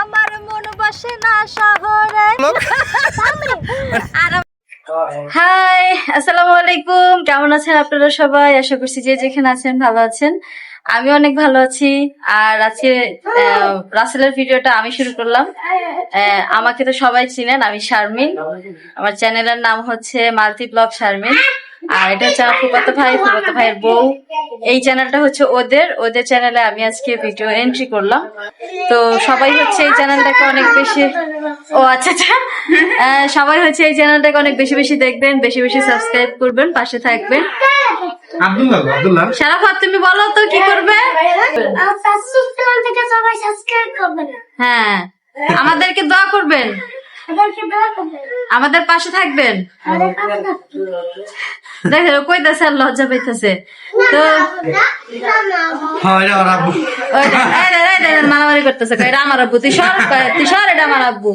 আমার মন বসে না শহরে। হাই আসসালামু আলাইকুম। কেমন আছেন আপনারা সবাই? আশা করছি যে যেখানে আছেন ভালো আছেন। আমি অনেক ভালো আছি। আর আজকে রাসেলের ভিডিওটা আমি শুরু করলাম। আমাকে তো সবাই চিনেন আমি শারমিন। আমার চ্যানেলের নাম হচ্ছে মাল্টি ব্লগ শারমিন। আর এটা হচ্ছে ফুফাতো ভাই ফুফাতো ভাইয়ের বউ। এই চ্যানেলটা হচ্ছে ওদের। ওদের চ্যানেলে আমি আজকে ভিডিও এন্ট্রি করলাম। তো সবাই হচ্ছে এই চ্যানেলটাকে অনেক বেশি ও আচ্ছা আচ্ছা। সবাই হচ্ছে এই চ্যানেলটাকে অনেক বেশি বেশি দেখবেন বেশি বেশি সাবস্ক্রাইব করবেন পাশে থাকবেন। সারাফাত তুমি বলো তো কি করবে? থেকে সবাই সাবস্ক্রাইব করবেন হ্যাঁ। আমাদেরকে দোয়া করবেন। আমাদের পাশে থাকবেন? দেখেন কইতাছে আর লজ্জা পাইতেছে। তো হ্যাঁ মারামারি করতেছে। আমার আব্বু তুই সর তুই সর এটা আমার আব্বু।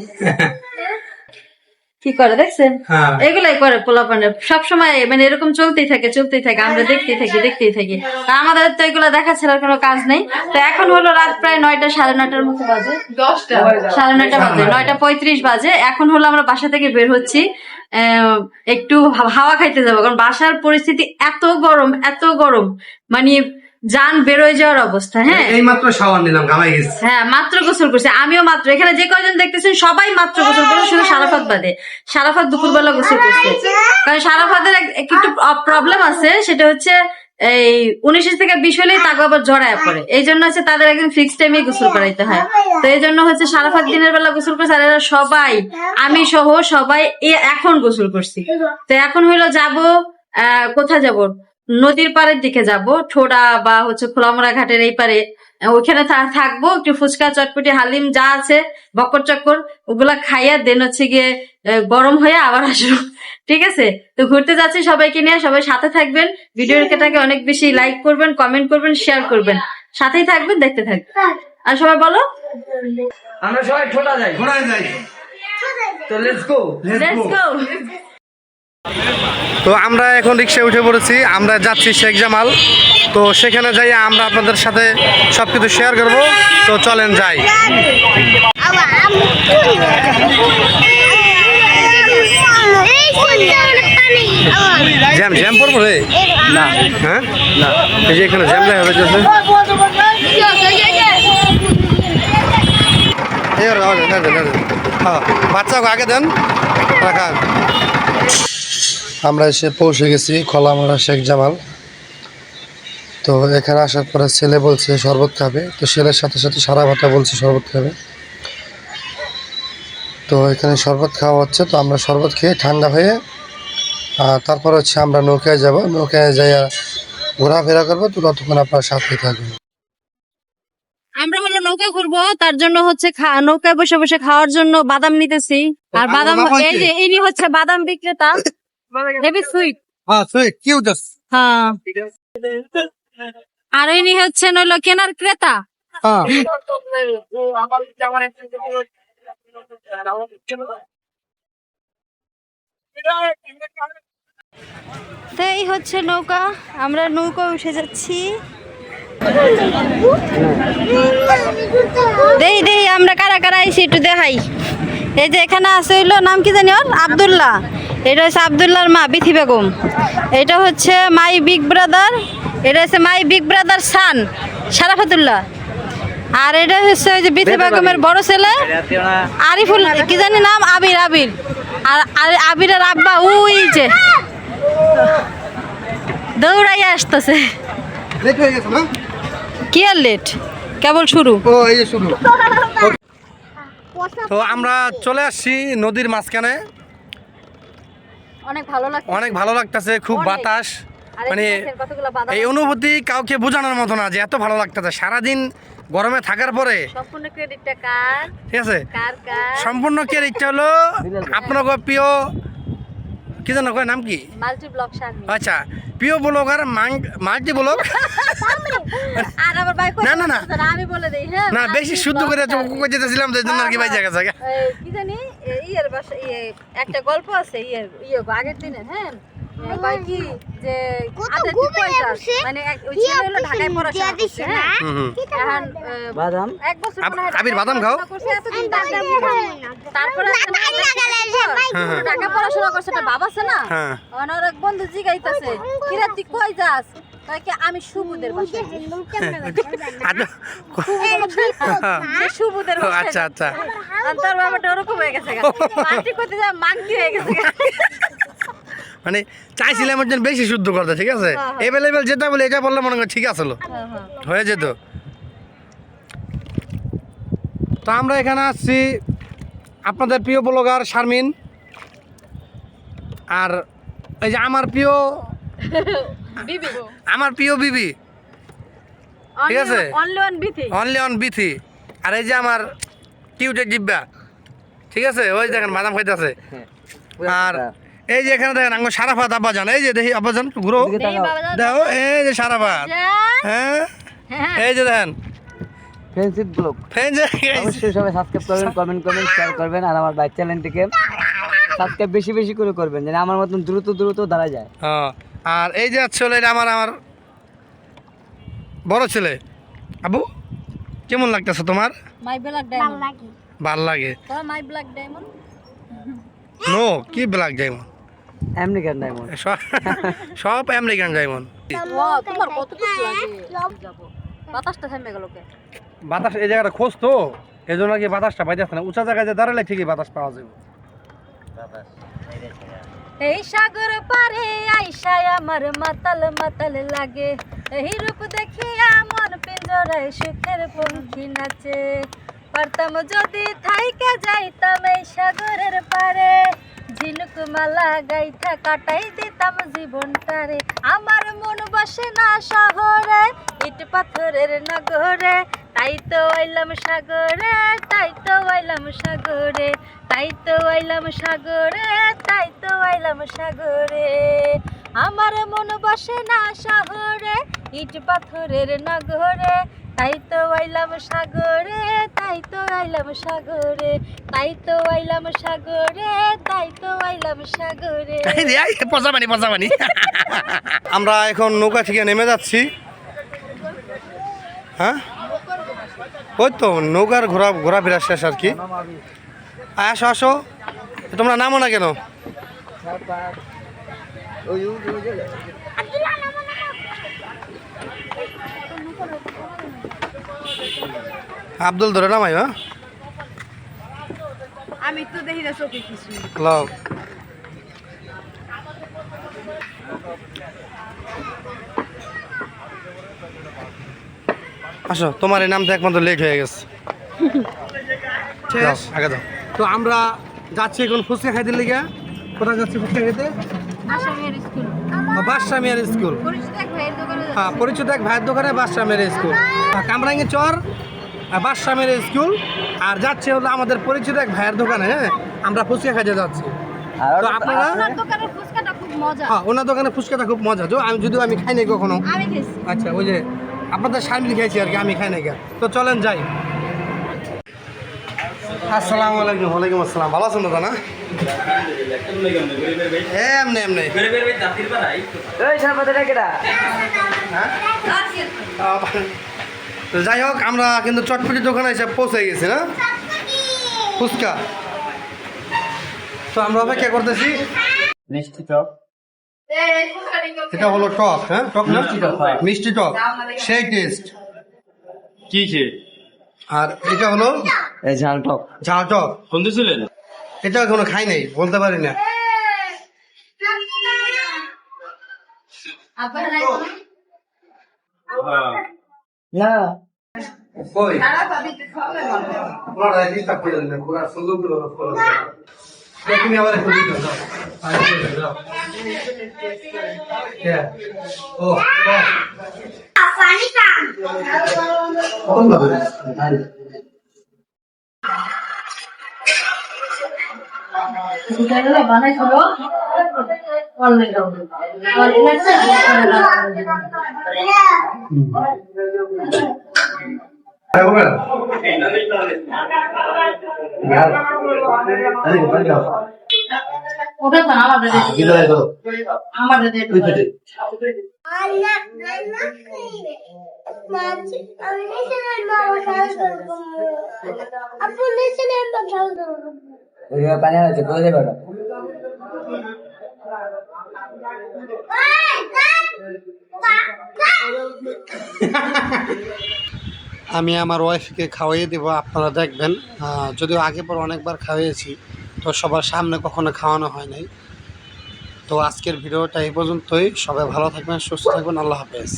কি করে দেখছেন? হ্যাঁ। এগুলাই করে পোলাপানে সবসময় মানে এরকম চলতেই থাকে চলতেই থাকে আমরা দেখতেই থাকি দেখতেই থাকি। আমাদের তো এগুলো দেখা ছাড়া কোনো কাজ নেই। তো এখন হলো রাত প্রায় নয়টা সাড়ে নয়টার মতো বাজে। দশটা। সাড়ে নয়টা বাজে নয়টা পঁয়ত্রিশ বাজে। এখন হলো আমরা বাসা থেকে বের হচ্ছি। আহ, একটু হাওয়া খাইতে যাব কারণ বাসার পরিস্থিতি এত গরম এত গরম। মানে যান বেরোয় যাওয়ার অবস্থা হ্যাঁ? এই মাত্র শাওয়ার নিলাম ঘামাই গেছি। হ্যাঁ মাত্র গোসল করছে আমিও মাত্র। এখানে যে কয়জন দেখতেছেন সবাই মাত্র গোসল করছে শুধু সারাফাত বাদে। সারাফাত দুপুরবেলা গোসল করছে। কারণ সারাফাতের একটু প্রবলেম আছে সেটা হচ্ছে এই উনিশ থেকে বিশ হলেই তাকে আবার জড়ায় পড়ে। এই জন্য হচ্ছে তাদের একদম ফিক্স টাইমে গোসল করাইতে হয়। তো এই জন্য হচ্ছে সারাফাত দিনের বেলা গোসল করছে আর এরা সবাই আমি সহ সবাই এখন গোসল করছি। তো এখন হইল যাব আহ কোথায় যাব? নদীর পাড়ের দিকে যাব ঠোড়া বা হচ্ছে খোলামোড়া ঘাটের এই পারে ওইখানে থাকব একটু ফুচকা চটপটি হালিম যা আছে বকর চক্কর ওগুলা খাইয়া দেন হচ্ছে গিয়ে গরম হয়ে আবার আসব। ঠিক আছে? তো ঘুরতে যাচ্ছি সবাইকে নিয়ে সবাই সাথে থাকবেন। ভিডিওটাকে অনেক বেশি লাইক করবেন কমেন্ট করবেন শেয়ার করবেন। সাথেই থাকবেন দেখতে থাকবেন। আর সবাই বলো? আমরা সবাই ছোটা যাই। ঘোড়ায় যাই। তো লেটস গো লেটস গো তো আমরা এখন রিক্সায় উঠে পড়েছি, আমরা যাচ্ছি শেখ জামাল। তো সেখানে যাই, আমরা আপনাদের সাথে সবকিছু শেয়ার করব। তো চলেন যাই। জ্যাম জ্যাম হ্যাঁ? জ্যাম দেখা যাচ্ছে। হ্যাঁ বাচ্চাকে আগে দেন, রাখা। আমরা এসে পৌঁছে গেছি খোলামারা শেখ জামাল। তো এখানে আসার পরে ছেলে বলছে শরবত খাবে। তো ছেলের সাথে সাথে সারা ভাতা বলছে শরবত খাবে। তো এখানে শরবত খাওয়া হচ্ছে। তো আমরা শরবত খেয়ে ঠান্ডা হয়ে আর তারপর হচ্ছে আমরা নৌকায় যাব। নৌকায় যাই ঘোরাফেরা করব। তো ততক্ষণ আপনার সাথে থাকবেন। আমরা হলো নৌকা ঘুরবো। তার জন্য হচ্ছে খা- নৌকায় বসে বসে খাওয়ার জন্য বাদাম নিতেছি। আর বাদাম এই যে ইনি হচ্ছে বাদাম বিক্রেতা। হেভি সুইট হ্যাঁ কিউ জাস্ট হ্যাঁ। আর ইনি হচ্ছেন হলো কেনার ক্রেতা। হ্যাঁ। তো এই হচ্ছে নৌকা আমরা নৌকা উঠে যাচ্ছি। দেই দেই আমরা কারা কারা আইছি একটু দেখাই। এই যে এখানে আছে হইল নাম কি জানি ওর? আবদুল্লাহ। এটা হচ্ছে আবদুল্লার মা বিথি বেগম। এটা হচ্ছে মাই বিগ ব্রাদার এটা হচ্ছে মাই বিগ ব্রাদার সান শারাফাতুল্লাহ। আর এটা হচ্ছে ওই যে বিথি বেগমের বড় ছেলে আরিফুল কি জানি নাম? আবির আবির। আর আর আবিরের আব্বা ওই যে। দৌড়াইয়া আসতেছে। লেট হয়ে গেছে না? কি আর লেট কেবল শুরু। ও এই শুরু। তো আমরা চলে আসছি নদীর মাঝখানে। অনেক ভালো লাগছে। অনেক ভালো লাগতেছে খুব বাতাস মানে এই অনুভূতি কাউকে বোঝানোর মতো না যে এত ভালো লাগতেছে। সারাদিন গরমে থাকার পরে সম্পূর্ণ ক্রেডিটটা কার? ঠিক আছে? কার কার? সম্পূর্ণ কে ইচ্ছা হলো আপনার প্রিয় কি জানো কয় নাম কি? মাল্টি আচ্ছা প্রিয় ব্লগার মাল্টি ব্লগ আর আমার ভাই না, না, না। আমি বলে দেই হ্যাঁ না বেশি শুদ্ধ করে। যেতেছিলাম তো এই জন্য আর কি ভাই জায়গা জায়গা কি জানি? ইয়ের বাসা ইয়ে একটা গল্প আছে ইয়ের ইয়ে আগের দিনে হ্যাঁ? কি যে? মানে ওই হলো ঢাকায় পড়াশোনা করছে, হ্যাঁ? হুম হুম। এখন বাদাম? এক বছর আব- মনে হয় আবির বাদাম খাও? পড়াশোনা করছে, না। তারপরে হ্যাঁ, হ্যাঁ। ঢাকা পড়াশোনা করছে একটা বাবা না? হ্যাঁ। এক বন্ধু জিগাইতাছে কিরা তুই কই যাস? কয় কি আমি সুবুদের বাসায়। আচ্ছা। সুবুদের আচ্ছা আচ্ছা। তোর বাবাটা ওরকম হয়ে গেছে মাটি করতে যায় মাংকি হয়ে গেছে মানে চাইছিলাম একজন বেশি শুদ্ধ করতে ঠিক আছে? হ্যাঁ, হ্যাঁ। এভেলেবেল যেটা বলে এটা বললে মনে করি ঠিক আছে হ্যাঁ, হ্যাঁ। হয়ে যেত। তো আমরা এখানে আসছি আপনাদের প্রিয় ব্লগার শারমিন। আর এই যে আমার প্রিয় আমার প্রিয় বিবি। ঠিক আছে। Only one Bithi only on Bithi আর এই যে আমার কিউটের জিব্বা? ঠিক আছে? ওই দেখেন বাদাম খাইতেছে। আর এই যে এখানে দেখেন আমার সারাফাত আব্বাজান। এই যে দেখি আব্বাজান ঘুরো। এই দেখো এই যে সারাফাত যান। হ্যাঁ? হ্যাঁ। এই যে দেখেন। ফ্রেন্ডশিপ ব্লগ ফ্রেন্ড অবশ্যই সবাই সাবস্ক্রাইব করবেন কমেন্ট করবেন শেয়ার করবেন আর আমার বাইক চ্যানেলটিকে সাবস্ক্রাইব বেশি বেশি করে করবেন যেন আমার মতন দ্রুত দ্রুত দাঁড়া যায়। হ্যাঁ, আর এই যে ছেলে আমার আমার বড় ছেলে। আবু? কেমন লাগতেছে তোমার? মাই ব্ল্যাক ডায়মন্ড ভালো লাগে। মাই ব্ল্যাক ডায়মন্ড নো কি ব্ল্যাক ডায়মন্ড এমনি কেন ডায়মন্ড সব সব আমেরিকান ডায়মন্ড ও তোমার কত কিছু লাগে? বাতাসটা থেমে গেল কে? বাতাস এই জায়গাটা খোঁজ তো। এই জন্য কি বাতাসটা পাইতেছে না। উঁচা জায়গায় যে দাঁড়ালে ঠিকই বাতাস পাওয়া যাবে। এই সাগর পারে আইসায় আমার মাতাল মাতাল লাগে। এই রূপ দেখিয়া মন পিঞ্জরায় সুখের পঙ্খী নাচে। পারতাম যদি থাইকা যাইতাম এই সাগরের পারে ঝিনুক মালা গাইথা কাটাই দিতাম জীবনটারে। আমার মন বসে না শহরে, ইট পাথরের নগরে। তাই তো আইলাম সাগরে, তাই তো আইলাম সাগরে। তাই তো আইলাম সাগরে, তাই তো আইলাম সাগরে। আমার মন বসে না শহরে ইট পাথরের নগরে। তাই তো আইলাম সাগরে তাই তো আইলাম সাগরে। তাই তো আইলাম সাগরে তাই তো আইলাম সাগরে। পচাবানি পচাবানি আমরা এখন নৌকা থেকে নেমে যাচ্ছি। হ্যাঁ? ওই তো নৌকার ঘোরা ঘোরাফেরা শেষ আর কি। আসো আসো। তোমরা নামো না কেন? আব্দুল ধরে নামাই হ্যাঁ? আমি তো দেখি না চোখে কিছু। লও। আসো তোমার এই নামটা একমাত্র লেট হয়ে গেছে। আগে তো আমরা যাচ্ছি এখন ফুচকা খাইতে লেগে। কোথায় যাচ্ছি ফুচকা খাইতে? আসামের স্কুল। হ্যাঁ পরিচিত এক ভাইয়ের দোকানে বাদশা মেয়ের স্কুল কামরাঙ্গি চর বাদশা মেয়ের স্কুল। আর যাচ্ছে হলো আমাদের পরিচিত এক ভাইয়ের দোকানে হ্যাঁ আমরা ফুচকা খাইতে যাচ্ছি। তো আপনারা আপনার দোকানের ফুচকাটা খুব মজা হ্যাঁ ওনার দোকানে ফুচকাটা খুব মজা তো আমি যদিও আমি খাই নাই কখনো আচ্ছা ওই যে আপনাদের আর কি আমি খাই নাই। তো চলেন যাই। আসসালামু আলাইকুম ওয়ালাইকুম আসসালাম। ভালো আছেন দাদা না? এমনি এমনি। এই সারপাতে কেডা হ্যাঁ? যাই হোক আমরা কিন্তু চটপটি দোকানে এসে পৌঁছে গেছি না? ফুচকা। তো আমরা অপেক্ষা করতেছি। মিষ্টি চপ এটা হলো টক হ্যাঁ? টক মিষ্টি টক, হ্যাঁ। মিষ্টি টক। সেই টেস্ট কি আর এটা হলো? ঝাল টক। ঝাল টক। কোন ছিলেন? এটা এখনও খাই নাই বলতে পারি না। না। কই? তুমি আবার একটু দিতে দাও। কে ও ওটা তো আমাদের আমাদের Anak, পানি বলে দেবে. আমি আমার ওয়াইফকে খাওয়াইয়ে দেবো, আপনারা দেখবেন। যদিও আগে পর অনেকবার খাওয়িয়েছি তো সবার সামনে কখনো খাওয়ানো হয় নাই। তো আজকের ভিডিওটা এই পর্যন্তই। সবাই ভালো থাকবেন, সুস্থ থাকবেন, আল্লাহ হাফেজ।